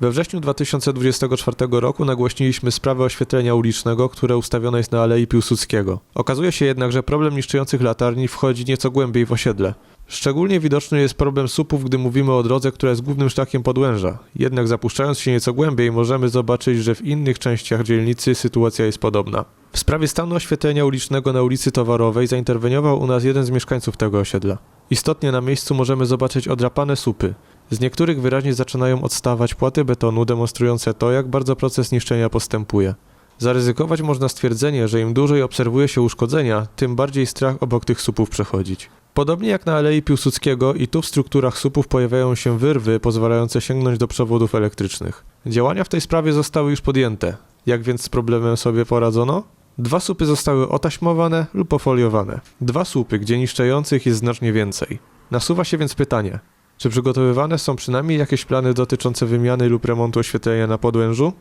We wrześniu 2024 roku nagłośniliśmy sprawę oświetlenia ulicznego, które ustawione jest na Alei Piłsudskiego. Okazuje się jednak, że problem niszczących latarni wchodzi nieco głębiej w osiedle. Szczególnie widoczny jest problem słupów, gdy mówimy o drodze, która jest głównym szlakiem Podłęża. Jednak zapuszczając się nieco głębiej, możemy zobaczyć, że w innych częściach dzielnicy sytuacja jest podobna. W sprawie stanu oświetlenia ulicznego na ulicy Towarowej zainterweniował u nas jeden z mieszkańców tego osiedla. Istotnie na miejscu możemy zobaczyć odrapane słupy. Z niektórych wyraźnie zaczynają odstawać płaty betonu demonstrujące to, jak bardzo proces niszczenia postępuje. Zaryzykować można stwierdzenie, że im dłużej obserwuje się uszkodzenia, tym bardziej strach obok tych słupów przechodzić. Podobnie jak na Alei Piłsudskiego i tu w strukturach słupów pojawiają się wyrwy pozwalające sięgnąć do przewodów elektrycznych. Działania w tej sprawie zostały już podjęte. Jak więc z problemem sobie poradzono? Dwa słupy zostały otaśmowane lub pofoliowane. Dwa słupy, gdzie niszczących jest znacznie więcej. Nasuwa się więc pytanie, czy przygotowywane są przynajmniej jakieś plany dotyczące wymiany lub remontu oświetlenia na Podłężu?